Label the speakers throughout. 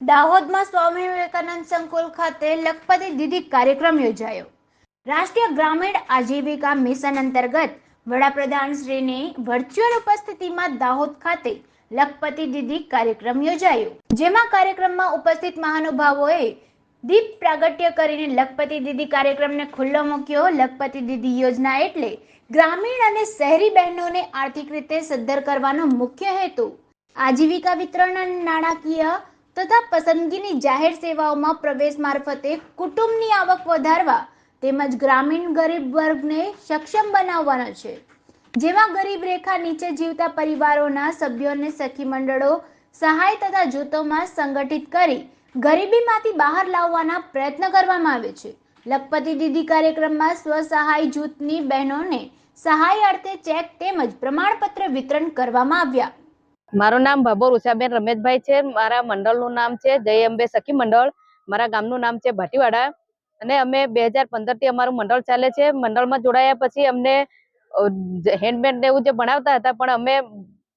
Speaker 1: દાહોદમાં સ્વામી વિવેકાનંદ સંકુલ ખાતે લખપતિ દીદી કાર્યક્રમ યોજાયો. રાષ્ટ્રીય ગ્રામીણ આજીવિકા મિશન અંતર્ગત વડાપ્રધાન શ્રીની વર્ચ્યુઅલ ઉપસ્થિતિમાં દાહોદ ખાતે લખપતિ દીદી કાર્યક્રમ યોજાયો. જેમાં કાર્યક્રમમાં ઉપસ્થિત મહાનુભાવોએ દીપ પ્રાગટ્ય કરીને લખપતિ દીદી કાર્યક્રમને ખુલ્લો મૂક્યો. લખપતિ દીદી યોજના એટલે ગ્રામીણ અને શહેરી બહેનોને આર્થિક રીતે સદ્ધર કરવાનો મુખ્ય હેતુ. આજીવિકા વિતરણ અને નાણાકીય તથા પસંદગીની જાહેર સેવાઓમાં પ્રવેશ મારફતે કુટુંબની આવક વધારવા તેમજ ગ્રામીણ ગરીબ વર્ગને સક્ષમ બનાવવાનો છે. જેમાં ગરીબ રેખા નીચે જીવતા પરિવારોના સભ્યોને સખી મંડળો સહાય તથા જૂથોમાં સંગઠિત કરી ગરીબીમાંથી બહાર લાવવાના પ્રયત્ન કરવામાં આવે છે. લખપતિ દીદી કાર્યક્રમમાં સ્વસહાય જૂથની બહેનોને સહાય અર્થે ચેક તેમજ પ્રમાણપત્ર વિતરણ કરવામાં આવ્યા.
Speaker 2: મારું નામ ભાભોર ઉષાબેન રમેશભાઈ છે, મારા મંડળનું નામ છે જય અંબે સખી મંડળ, મારા ગામનું નામ છે ભાટીવાડા. અને અમે બે હજાર પંદરથી અમારું મંડળ ચાલે છે. મંડળમાં જોડાયા પછી અમને હેન્ડમેડ ને એવું જે ભણાવતા હતા, પણ અમે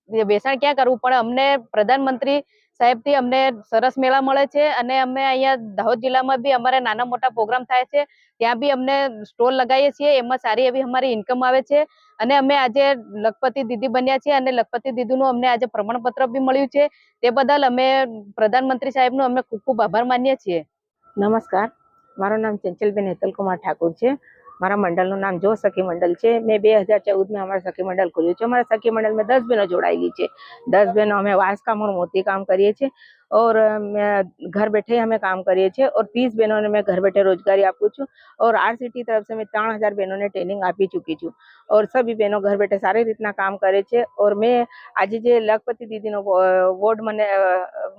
Speaker 2: વેચાણ ક્યાં કરવું? પણ અમને પ્રધાનમંત્રી સાહેબથી અમને સરસ મેળા મળે છે અને અમે અહીંયા દાહોદ જિલ્લામાં બી અમારે નાના મોટા પ્રોગ્રામ થાય છે. ત્યાં બી અમને સ્ટોલ લગાવીએ છીએ, એમાં સારી એવી અમારી ઇન્કમ આવે છે અને અમે આજે લખપતિ દીદી બન્યા છીએ અને લખપતિ દીદીનું અમને આજે પ્રમાણપત્ર બી મળ્યું છે. તે બદલ અમે પ્રધાનમંત્રી સાહેબનો અમે ખૂબ ખૂબ આભાર માનીએ છીએ.
Speaker 3: નમસ્કાર. મારું નામ ચંચલબેન હેતલકુમાર ઠાકુર છે. મારા મંડળનું નામ જો સખી મંડળ છે. મેં બે હજાર ચૌદમાં અમારા સખી મંડળ ખોલ્યું છે. અમારા સખી મંડળમાં દસ બહેનો જોડાયેલી છે. દસ બહેનો અમે વાસકામ મોતી કામ કરીએ છીએ. और मैं घर बैठे हमें काम કરીએ છીએ और तीस બહેનોને મેં ઘર બેઠે રોજગારી આપું છું और આરસીટી તરફ से મેં ત્રણ હજાર બહેનોને ટ્રેનિંગ આપી ચૂકી છું और સભી બહેનો ઘર બેઠે સારી રીતના કામ કરે છે और મેં આજે જે લખપતિ દીદીનો વોર્ડ મને અ,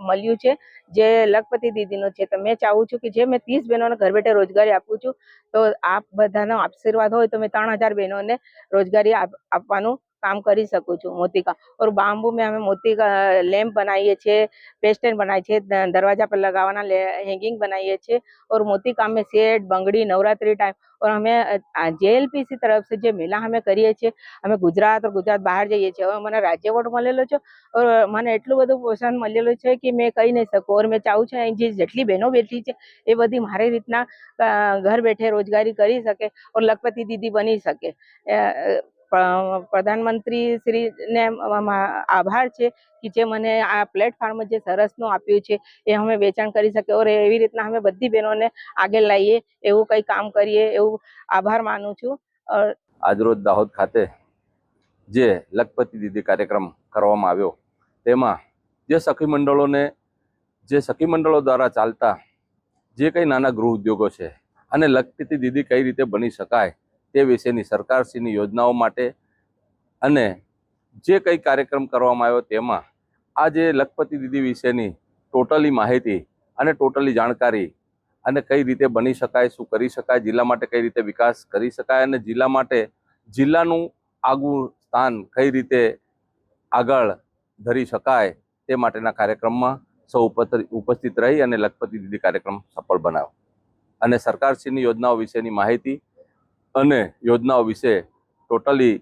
Speaker 3: મળ્યું છે જે લખપતિ દીદીનો છે તો મેં ચાહું છું કે જે મેં ત્રીસ બહેનોને ઘર બેઠે રોજગારી આપું છું તો આપ બધાનો આશીર્વાદ હોય તો મેં ત્રણ હજાર બહેનોને રોજગારી આપ- આપવાનું કામ કરી શકું છું મોતી કામ और बाम्बू में हमें मोती का लैम्प बनाइए छे पेस्टन बनाए छे द- दरवाजा पर लगावाना हैंगिंग बनाइए छे और मोती काम में सेट બંગડી નવરાત્રી ટાઈમ और हमें જેએલપીસી तरफ से જે મેલા અમે કરીએ છીએ અમે ગુજરાત और ગુજરાત બહાર જઈએ છીએ હવે મને રાજ્ય એવોર્ડ મળેલો છે और મને એટલું બધું પ્રોત્સાહન મળેલું છે કે મેં કહી નહીં શકું और મેં ચાહું છું અહીં જે જેટલી બહેનો બેઠી છે એ બધી મારી રીતના અ, ઘર બેઠે રોજગારી કરી શકે और લખપતિ દીદી બની શકે અ, પ્ર- પ્રધાનમંત્રી શ્રીને આભાર છે કે જે મને આ પ્લેટફોર્મ જે સરસનું આપ્યું છે, એ અમે વેચાણ કરી શકીએ ઓર એવી રીતના અમે બધી બહેનોને આગળ લાવીએ, એવું કંઈ કામ કરીએ, એવું આભાર માનું છું.
Speaker 4: આજરોજ દાહોદ ખાતે જે લખપતિ દીદી કાર્યક્રમ કરવામાં આવ્યો, તેમાં જે સખી મંડળોને, જે સખી મંડળો દ્વારા ચાલતા જે કંઈ નાના ગૃહ ઉદ્યોગો છે, અને લખપતિ દીદી કઈ રીતે બની શકાય તે વિશેની સરકારશ્રીની યોજનાઓ માટે અને જે કંઈ કાર્યક્રમ કરવામાં આવ્યો તેમાં આ જે લખપતિ દીદી વિશેની ટોટલી માહિતી અને ટોટલી જાણકારી અને કઈ રીતે બની શકાય, શું કરી શકાય, જિલ્લા માટે કઈ રીતે વિકાસ કરી શકાય અને જિલ્લા માટે જિલ્લાનું આગવું સ્થાન કઈ રીતે આગળ ધરી શકાય તે માટેના કાર્યક્રમમાં સૌ ઉપસ્થિત રહી અને લખપતિ દીદી કાર્યક્રમ સફળ બનાવ્યો. અને સરકારશ્રીની યોજનાઓ વિશેની માહિતી અને યોજનાઓ વિશે ટોટલી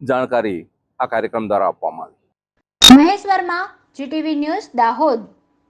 Speaker 4: જાણકારી આ કાર્યક્રમ દ્વારા આપવામાં આવી.
Speaker 1: Mahesh Verma, GTV news Dahod.